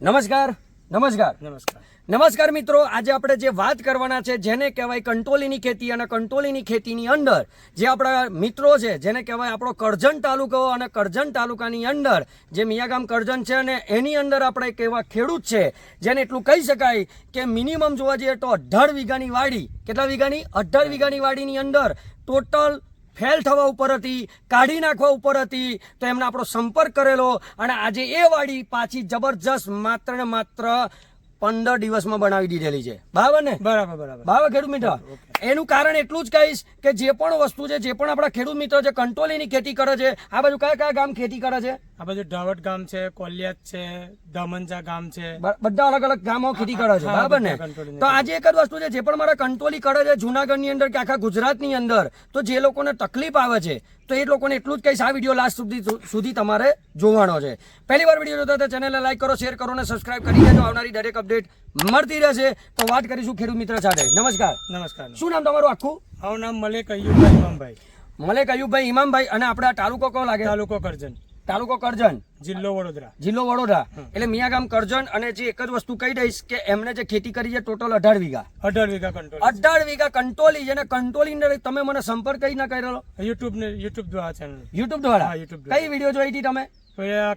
નમસ્કાર નમસ્કાર. નમસ્કાર. નમસ્કાર મિત્રો આજે આપણે જે વાત કરવાના છે જેને કહેવાય કંટોલીની ખેતી અને કંટોલીની ખેતીની અંદર જે આપણા મિત્રો છે જેને કહેવાય આપણો કરજણ તાલુકો અને કરજણ તાલુકાની અંદર જે મિયાગામ કરજણ છે અને એની અંદર આપણે એક એવા ખેડૂત છે જેને એટલું કહી શકાય કે મિનિમમ જોવા જઈએ તો અઢાર વીઘાની વાડી કેટલા વીઘાની? અઢાર વીઘાની વાડીની અંદર ટોટલ ફેલ થવા ઉપર હતી કાઢી નાખવા ઉપર હતી તો એમને આપણો સંપર્ક કરેલો અને આજે એ વાડી પાછી જબરજસ્ત માત્ર ને માત્ર પંદર દિવસમાં બનાવી દીધેલી છે. બરાબર ને? બરાબર બરાબર. બરાબર ખેડૂત મિત્ર? એનું કારણ એટલું જ કહીશ કે જે પણ વસ્તુ છે જે પણ આપણા ખેડૂત મિત્ર છે કંટોલીની ખેતી કરે છે આ બાજુ કયા કયા ગામ ખેતી કરે છે? આ બાજુ ઢાવટ ગામ છે કોલિયાત છે દામંજા ગામ છે. બધા અલગ અલગ ગામો ખેતી કરે છે બરાબર ને? તો આજે એક જ વસ્તુ છે જે પણ મારા કંટોલી કરે છે જુનાગઢની અંદર કે આખા ગુજરાતની અંદર તો જે લોકોને તકલીફ આવે છે તો એ લોકોને એટલું જ કહીશ આ વીડિયો લાસ્ટ સુધી સુધી તમારે જોવાનો છે. પહેલી વાર વીડિયો જોતા ચેનલને લાઈક કરો શેર કરો અને સબસ્ક્રાઈબ કરી દેજો. આવનારી દરેક અપડેટ મળતી રહેશે તો વાત કરીશું ખેડૂત મિત્ર સાથે. નમસ્કાર. નમસ્કાર. શું નામ તમારું આખું? મારું નામ મલેક અયુબભાઈ ઇમામભાઈ. મલેક અયુબભાઈ ઇમામભાઈ અને આપણા તાલુકો કયો લાગે? તાલુકો કરજણ. તાલુકો કરજણ. જિલ્લો વડોદરા. જિલ્લો વડોદરા. એટલે મિયાગામ કરજણ અને જે એક જ વસ્તુ કહી દઈશ કે એમને જે ખેતી કરી છે ટોટલ અઢાર વીઘા. અઢાર વીઘા કંટ્રોલ અઢાર વીઘા કંટોલી જેને કંટોલી અંદર તમે મને સંપર્ક કઈ ના કરેલો યુટ્યુબ ને યુટ્યુબ દ્વારા ચેનલ યુટ્યુબ દ્વારા. કઈ વીડિયો જોઈ હતી તમે?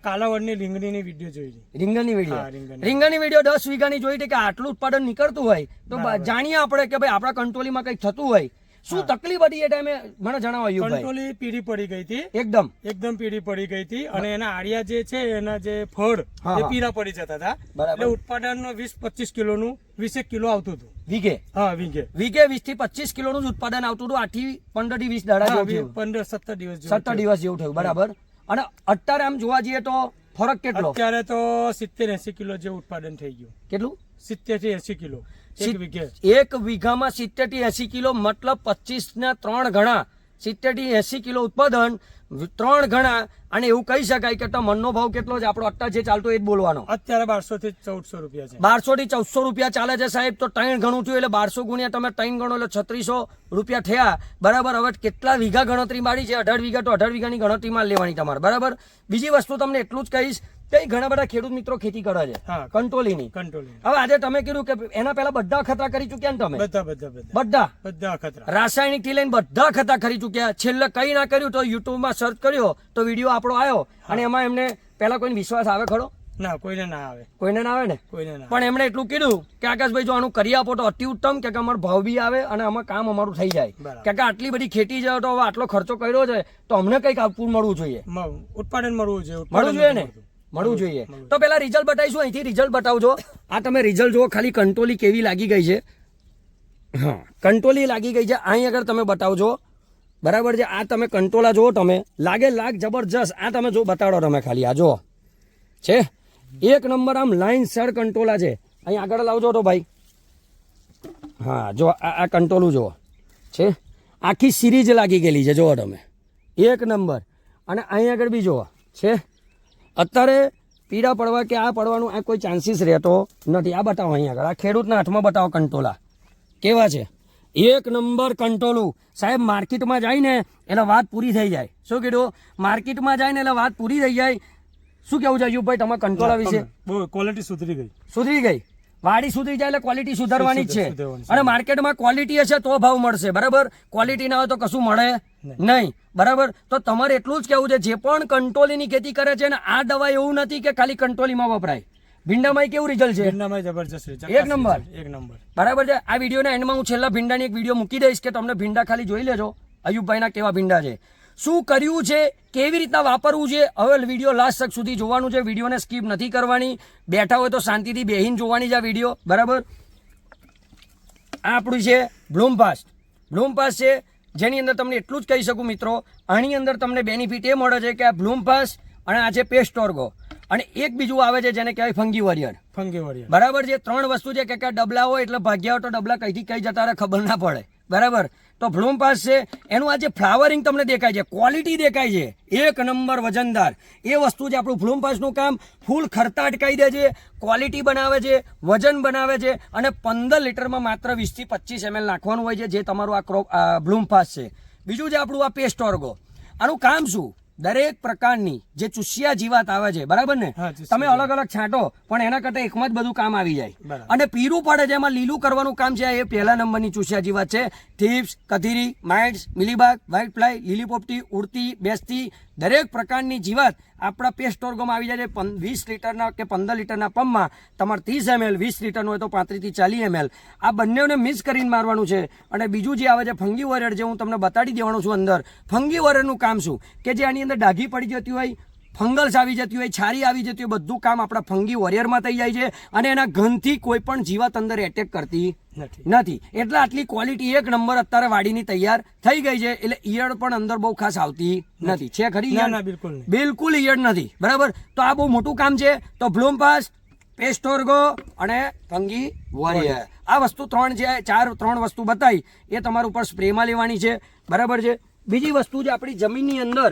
કાલાવડની રીંગણીની વીડિયો જોઈ રીંગણની વીડિયો રીંગણની. વીડિયો દસ વીઘાની જોઈ હતી કે આટલું ઉત્પાદન નીકળતું હોય તો જાણીએ આપણે કે ભાઈ આપણા કંટ્રોલીમાં કંઈક થતું હોય. શું તકલીફ હતી એ ટાઈમે? મને જણાવો કંટ્રોલી પીળી પડી ગઈ હતી. એકદમ. એકદમ પીળી પડી ગઈ હતી. અને એના આડિયા જે છે એના જે ફળ એ. પીળા પડી જતા હતા. એટલે ઉત્પાદન વીસ પચીસ કિલોનું વીસેક કિલો આવતું હતું. વીઘે? હા વીઘે. વીઘે વીસથી પચીસ કિલોનું જ ઉત્પાદન આવતું હતું. આઠથી પંદરથી વીસ દાડા. પંદર સત્તર દિવસ સત્તર દિવસ જેવું થયું. બરાબર. અને અત્યારે આમ જોવા જઈએ તો ફરક કેટલો? અત્યારે તો સિત્તેર એસી કિલો જે ઉત્પાદન થઈ ગયું. કેટલું? સિત્તેરથી એસી કિલો. એક એક વીઘામાં સિત્તેરથી એસી કિલો મતલબ પચીસ ના ત્રણ ગણા સિત્તેરથી એસી કિલો ઉત્પાદન ત્રણ ગણા અને એવું કહી શકાય કે મનનો ભાવ કેટલો છે? આપણો અત્યારે જે ચાલતો એ જ બોલવાનો. અત્યારે બારસો થી ચૌદસો રૂપિયા છે. બારસો થી ચૌદસો રૂપિયા ચાલે છે સાહેબ તો ત્રણ ગણું થયું એટલે બારસો ગુણ્યા તમે ત્રણ ગણો એટલે છત્રીસો રૂપિયા થયા. બરાબર હવે કેટલા વીઘા ગણતરી મારી છે? અઢાર વીઘા તો અઢાર વીઘાની ગણતરીમાં લેવાની તમારે. બરાબર? બીજી વસ્તુ તમને એટલું જ કહીશ કે ઘણા બધા ખેડૂત મિત્રો ખેતી કરે છે. કંટોલીની કંટ્રોલિંગ હવે આજે તમે કીધું કે એના પહેલા બધા ખતરા કરી ચૂક્યા ને તમે? બધા બધા બધા. બધા? ખતરા. રાસાયણિકથી લઈને બધા ખતરા કરી ચૂક્યા. છેલ્લે કઈ ના કર્યું તો યુટ્યુબમાં સર્ચ કર્યો તો વીડિયો આપણો આવ્યો. અને એમાં એમને પહેલા કોઈને વિશ્વાસ આવે ખરો? ના કોઈને ના આવે. કોઈને ના આવે ને? કોઈને ના પણ એમણે એટલું કીધું કે આકાશભાઈ જો આનું કરી આપો તો અતિ ઉત્તમ કે અમારો ભાવ બી આવે અને આમાં કામ અમારું થઈ જાય. કે આટલી બધી ખેતી છે તો હવે આટલો ખર્ચો કર્યો છે તો અમને કંઈક આપવું મળવું જોઈએ. ઉત્પાદન મળવું જોઈએ મળવું જોઈએ ને. મળવું જોઈએ. તો પેલા રિઝલ્ટ બતાવીશું અહીંથી રિઝલ્ટ બતાવજો. આ તમે રિઝલ્ટ જુઓ ખાલી કંટોલી કેવી લાગી ગઈ છે. હા કંટોલી લાગી ગઈ છે અહીં આગળ તમે બતાવજો. બરાબર છે આ તમે કંટોલા જુઓ તમે. લાગે લાગ જબરજસ્ત આ તમે જો બતાડો તમે ખાલી આ જુઓ. છે? એક નંબર આમ લાઈન સર કંટોલા છે. અહીં આગળ લાવજો તો ભાઈ. હા જો આ આ કંટોલું જુઓ. છે? આખી સિરીઝ લાગી ગયેલી છે જુઓ તમે. એક નંબર. અને અહીં આગળ બી જુઓ. છે? અત્યારે પીડા પડવા કે આ પડવાનું આ કોઈ ચાન્સીસ રહેતો નથી. આ બતાવો અહીંયા આગળ. આ ખેડૂતના હાથમાં બતાવો કંટોલા. કેવા છે? એક નંબર કંટોલું. સાહેબ માર્કેટમાં જાય ને એટલે વાત પૂરી થઈ જાય. શું કીધું? માર્કેટમાં જાય ને એટલે વાત પૂરી થઈ જાય. શું કેવું છે યુભાઈ તમારે કંટોલા વિશે? બહુ ક્વોલિટી સુધરી ગઈ. સુધરી ગઈ? વાડી સુધરી જાય એટલે ક્વોલિટી સુધારવાની જ છે. અને માર્કેટમાં ક્વોલિટી હશે તો ભાવ મળશે બરાબર? ક્વોલિટી ના હોય તો કશું મળે નહીં. બરાબર? તો તમારે એટલું જ કહેવું છે જે પણ કંટ્રોલીની ખેતી કરે છે ને આ દવા એવું નથી કે ખાલી કંટ્રોલીમાં વપરાય. ભીંડામાં કેવું રિઝલ્ટ છે? ભીંડામાં જબરજસ્ત. એક નંબર. એક નંબર. બરાબર છે? આ વિડીયોના એન્ડમાં હું છેલ્લા ભીંડાની એક વીડિયો મૂકી દઈશ કે તમને ભીંડા ખાલી જોઈ લેજો. અયુબભાઈના કેવા ભીંડા છે. શું કર્યું છે? કેવી રીતના વાપરવું છે? હવે વીડિયો લાસ્ટ તક સુધી જોવાનું છે. વિડીયોને સ્કીપ નથી કરવાની. બેઠા હોય તો શાંતિથી બેહીને જોવાની છે આ વીડિયો બરાબર? આ આપણું છે બ્લૂમપાસ્ટ બ્લૂમપાસ્ટ છે જેની અંદર તમને એટલું જ કહી શકું મિત્રો આની અંદર તમને બેનિફિટ એ મળે છે કે આ બ્લૂમપાસ્ટ અને આ છે પેસ્ટ ઓર્ગો અને એક બીજું આવે છે જેને કહેવાય ફંગી વરિયર ફંગી વરિયર બરાબર છે? ત્રણ વસ્તુ છે કે કે ડબલા હોય એટલે ભાગ્યા હોય તો ડબલા કઈથી કઈ જતા રહે ખબર ના પડે. બરાબર? તો બ્લૂમ પાસ છે. એનું આ જે ફ્લાવરિંગ તમને દેખાય છે. ક્વોલિટી દેખાય છે. એક નંબર વજનદાર. એ વસ્તુ જે આપણું બ્લૂમ પાસનું કામ ફૂલ ખર્તા અટકાઈ દે છે. ક્વોલિટી બનાવે છે, વજન બનાવે છે અને પંદર લીટરમાં માત્ર વીસથી પચીસ એમએલ નાખવાનું હોય છે, જે તમારું આ ક્રોપ બ્લૂમ પાસ છે. બીજું છે આપણું આ પેસ્ટ ઓર્ગો આનું કામ શું? દરેક પ્રકારની જે ચૂસિયા જીવાત આવે છે બરાબર ને? તમે અલગ અલગ છાંટો પણ એના કરતા એકમાં જ બધું કામ આવી જાય. અને પીરું પડે છે એમાં લીલું કરવાનું કામ છે એ પહેલા નંબરની ચૂસિયા જીવાત છે. થીપ્સ કથીરી માઇટ્સ મિલીબાગ વ્હાઇટ ફ્લાય લીલી પોપટી ઉડતી બેસતી દરેક પ્રકારની જીવાત આપણા પેસ્ટ ઓર્ગોમાં આવી જાય છે. વીસ લીટરના કે પંદર લીટરના પંપમાં તમારે ત્રીસ એમએલ વીસ લીટરનું હોય તો પાંત્રીસથી ચાલીસ એમએલ આ બંનેને મિક્સ કરીને મારવાનું છે. અને બીજું જે આવે છે ફંગી વોરિયર જે હું તમને બતાડી દેવાનું છું અંદર. ફંગી વોરિયરનું કામ શું? કે જે આની અંદર ડાઘી પડી જતી હોય ફંગલ્સ આવી જતી હોય છારી આવી જતી હોય બધું કામ આપણા ફંગી વોરિયરમાં થઈ જાય છે અને એના ઘનથી કોઈ પણ જીવાત અંદર એટેક કરતી નથી. નથી. એટલે આટલી ક્વોલિટી એક નંબર અત્યારે વાડીની તૈયાર થઈ ગઈ છે એટલે ઈયળ પણ અંદર બહુ ખાસ આવતી નથી. છે ખરી બિલકુલ બિલકુલ ઈયળ નથી. બરાબર? તો આ બહુ મોટું કામ છે. તો બ્લૂમપાસ પેસ્ટોર્ગો અને ફંગી વોરિયર આ વસ્તુ ત્રણ છે ચાર ત્રણ વસ્તુ બતાવી. એ તમારા ઉપર સ્પ્રેમાં લેવાની છે. બરાબર છે? બીજી વસ્તુ જે આપણી જમીનની અંદર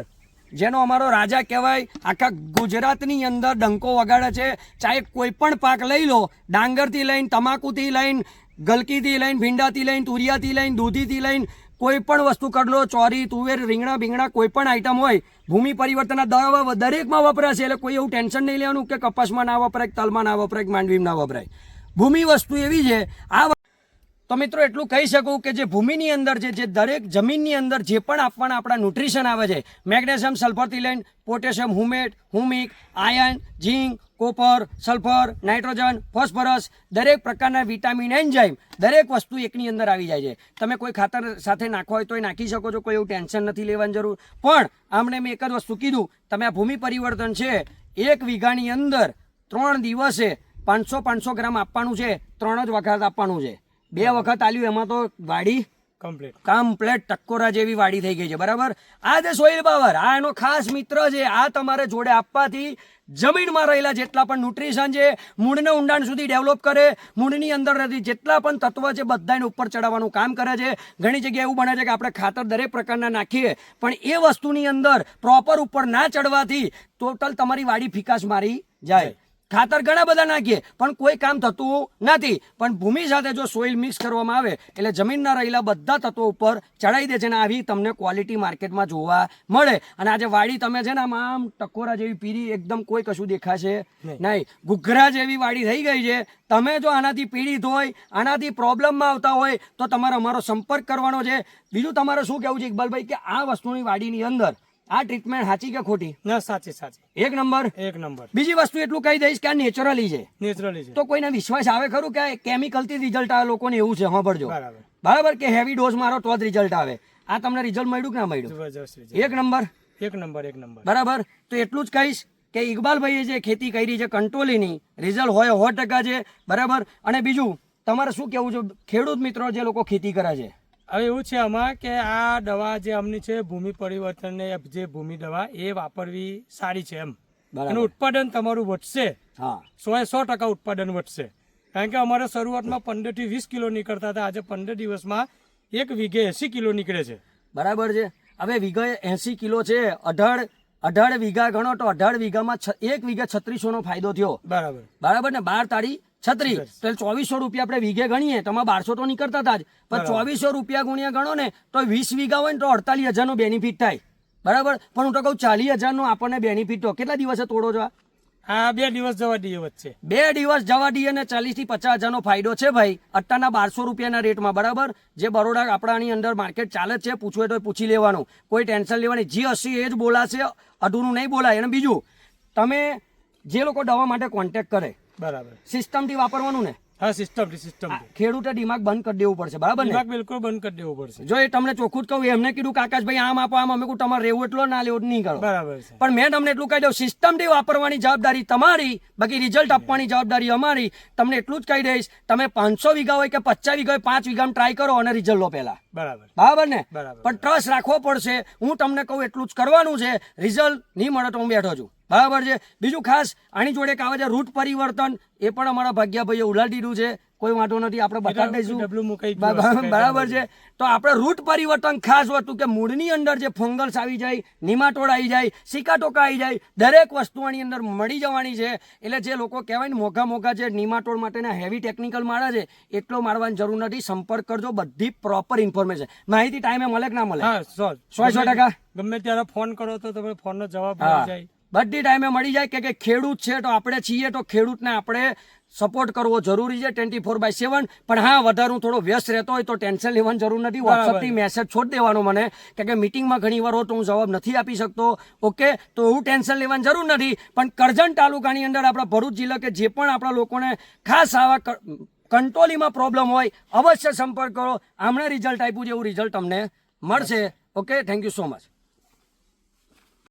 જેનો અમારો રાજા કહેવાય, આખા ગુજરાતની અંદર ડંકો વગાડે છે. ચાહે કોઈ પણ પાક લઈ લો, ડાંગરથી લઈને, તમાકુથી લઈને, ગલકીથી લઈને, ભીંડાથી લઈને, તુરિયાથી લઈને, દૂધીથી લઈને, કોઈ પણ વસ્તુ કડલો ચોરી, તુવેર, રીંગણા, બીંગણા, કોઈ પણ આઈટમ હોય, ભૂમિ પરિવર્તનના દવા દરેકમાં વપરાશે એટલે કોઈ એવું ટેન્શન નહીં લેવાનું કે કપાસમાં ના વપરાય તલમાં ના વપરાય માંડવીમાં ના વપરાય. ભૂમિ વસ્તુ એવી છે, આ તો મિત્રો એટલું કહી શકું કે જે ભૂમિની અંદર છે, જે દરેક જમીનની અંદર જે પણ આપવાના આપણા ન્યુટ્રિશન આવે છે, મેગ્નેશિયમ સલ્ફરથી લઈને potassium humate humic iron zinc copper sulphur nitrogen phosphorus દરેક પ્રકારના વિટામિન એન્ઝાઇમ દરેક વસ્તુ એકની અંદર આવી જાય છે. તમે કોઈ ખાતર સાથે નાખવા હોય તોય નાખી શકો છો, કોઈ એવું ટેન્શન નથી લેવાની જરૂર. પણ આમણે મેં એક જ વસ્તુ કીધું, તમે આ ભૂમિ પરિવર્તન છે, એક વીઘાની અંદર ત્રણ દિવસે પાંચસો પાંચસો ગ્રામ આપવાનું છે, ત્રણ જ વખત આપવાનું છે. બે વખત આલ્યું એમાં તો વાડી કમ્પ્લીટ કમ્પ્લેટ ટક્કોરા જેવી વાડી થઈ ગઈ છે બરાબર? આ જે સોઇલ પાવર આ એનો ખાસ મિત્ર છે આ તમારે જોડે આપવાથી જમીનમાં રહેલા જેટલા પણ ન્યુટ્રિશન છે મૂળને ઊંડાણ સુધી ડેવલપ કરે મૂળની અંદર રહેતી જેટલા પણ તત્વ છે બધાને ઉપર ચડાવવાનું કામ કરે છે. ઘણી જગ્યાએ એવું બને છે કે આપણે ખાતર દરેક પ્રકારના નાખીએ પણ એ વસ્તુની અંદર પ્રોપર ઉપર ના ચડવાથી ટોટલ તમારી વાડી ફિકાસ મારી જાય. ખાતર ઘણા બધા નાખીએ પણ કોઈ કામ થતું નથી. પણ ભૂમિ સાથે જો સોઇલ મિક્સ કરવામાં આવે એટલે જમીનના રહેલા બધા તત્વો ઉપર ચડાઈ દે છે અને આવી તમને ક્વોલિટી માર્કેટમાં જોવા મળે. અને આજે વાડી તમે છે ને આમ આમ ટકોરા જેવી પીરી એકદમ કોઈ કશું દેખાશે નહીં. નહીં. ઘૂઘરા જેવી વાડી થઈ ગઈ છે. તમે જો આનાથી પીડિત હોય આનાથી પ્રોબ્લેમમાં આવતા હોય તો તમારે અમારો સંપર્ક કરવાનો છે. બીજું તમારે શું કહેવું છે ઇકબાલભાઈ કે આ વસ્તુની વાડીની અંદર આ ટ્રીટમેન્ટ સાચી કે ખોટી? ના સાચી સાચી. એક નંબર? એક નંબર. બીજી વસ્તુ એટલું કહી દઈશ કે આ નેચરલી છે. નેચરલી છે. તો કોઈને વિશ્વાસ આવે ખરું કે કેમિકલથી રિઝલ્ટ આવે? લોકોને એવું છે સાંભળજો. બરાબર. બરાબર કે હેવી ડોઝ મારો તો જ રિઝલ્ટ આવે? આ તમને રિઝલ્ટ મળ્યું કે ના મળ્યું? એક નંબર? એક નંબર એક નંબર. બરાબર? તો એટલું જ કહીશ કે ઇકબાલભાઈએ જે ખેતી કરી છે કંટ્રોલીની રિઝલ્ટ હોય સો ટકા છે. બરાબર? અને બીજું તમારે શું કહેવું છે? ખેડૂત મિત્રો જે લોકો ખેતી કરે છે હવે એવું છે આમાં કે આ દવા જે અમની છે ભૂમિ પરિવર્તનને જે ભૂમિ દવા એ વાપરવી સારી છે એમ. એનું ઉત્પાદન તમારું વધશે. હા. સો એ સો ટકા ઉત્પાદન વધશે. કારણ કે અમારે શરૂઆતમાં પંદરથી વીસ કિલો નીકળતા હતા આજે પંદર દિવસમાં એક વીઘે એસી કિલો નીકળે છે. બરાબર છે. હવે વીઘા એસી કિલો છે અઢાર અઢાર વીઘા ગણો તો અઢાર વીઘામાં એક વીઘા છત્રીસો નો ફાયદો થયો. બરાબર. બરાબર ને? બાર તારી છત્રીસ તો ચોવીસો રૂપિયા આપણે વીઘે ગણીએ તો બારસો તો નીકળતા હતા જ. પણ ચોવીસો રૂપિયા ગુણ્યા ગણો ને તો વીસ વીઘા હોય ને તો અડતાલીસ હજારનો બેનિફિટ થાય. બરાબર? પણ હું તો કહું ચાલીસ હજારનો આપણને બેનિફિટ તો કેટલા દિવસે તોડો છો આ? આ બે દિવસ જવા દઈએ વચ્ચે. બે દિવસ જવા દઈએ ને ચાલીસથી પચાસ હજારનો ફાયદો છે ભાઈ અત્યારના બારસો રૂપિયાના રેટમાં બરાબર? જે બરોડા આપણાની અંદર માર્કેટ ચાલે જ છે પૂછવું તો પૂછી લેવાનું. કોઈ ટેન્શન લેવાની. જે હશે એ જ બોલાશે અધૂરું નહીં બોલાય. અને બીજું તમે જે લોકો દવા માટે કોન્ટેક્ટ કરે બરાબર. સિસ્ટમથી વાપરવાનું ને? હા સિસ્ટમથી સિસ્ટમ ખેડૂતે દિમાગ બંધ કરી દેવું પડશે બરાબર દિમાગ બિલકુલ બંધ કરી દેવું પડશે. જો એ તમને ચોખ્ખું જ કહું એમને કીધું કાકાશભાઈ આમ આપો આમ અમે કહું તમારે રહેવું એટલો ના લેવું નહીં કરો. બરાબર છે. પણ મેં તમને એટલું કહી દઉં સિસ્ટમથી વાપરવાની જવાબદારી તમારી બાકી રિઝલ્ટ આપવાની જવાબદારી અમારી. તમને એટલું જ કહી દઈશ તમે પાંચસો વીઘા હોય કે પચાસ વીઘા હોય પાંચ વીઘામાં ટ્રાય કરો અને રિઝલ્ટ લો પહેલા. બરાબર. બરાબર ને? બરાબર. પણ ટ્રસ્ટ રાખવો પડશે. હું તમને કહું એટલું જ કરવાનું છે. રિઝલ્ટ નહીં મળે તો હું બેઠો છું. બરાબર છે. બીજું ખાસ આની જોડે એક આવે છે રૂટ પરિવર્તન. એ પણ અમારા ભાગ્યાભાઈએ ઉલાડી દીધું છે. કોઈ વાંધો નથી આપણે બતાવી દઈશું. બરાબર છે. તો આપણે રૂટ પરિવર્તન ખાસ હતું કે મૂળની અંદર જે ફંગલ્સ આવી જાય નિમાટોડ આવી જાય સિકાટોકા આવી જાય દરેક વસ્તુ આની અંદર મળી જવાની છે. એટલે જે લોકો કહેવાય ને મોઘા મોઘા જે નિમાટોડ માટેના હેવી ટેકનિકલ માળા છે એટલો મારવાની જરૂર નથી. સંપર્ક કરજો બધી પ્રોપર ઇન્ફોર્મેશન માહિતી ટાઈમે મળે કે ના મળે? સો સો ટકા. ગમે ત્યારે ફોન કરો તો તમે ફોનનો જવાબ મળી જાય. બધી ટાઈમે મળી જાય કે કે ખેડૂત છે તો આપણે છીએ તો ખેડૂતને આપણે સપોર્ટ કરવો જરૂરી છે ટ્વેન્ટી ફોર બાય સેવન પણ હા વધારે હું થોડો વ્યસ્ત રહેતો હોય તો ટેન્શન લેવાની જરૂર નથી. વોટ્સઅપથી મેસેજ છોડી દેવાનો મને કે કે મિટિંગમાં ઘણી વાર હો તો હું જવાબ નથી આપી શકતો. ઓકે તો એવું ટેન્શન લેવાની જરૂર નથી. પણ કરજણ તાલુકાની અંદર આપણા ભરૂચ જિલ્લા કે જે પણ આપણા લોકોને ખાસ આવા ક- કંટોલીમાં પ્રોબ્લેમ હોય અવશ્ય સંપર્ક કરો. હમણાં રિઝલ્ટ આપ્યું છે એવું રિઝલ્ટ તમને મળશે. Okay thank you so much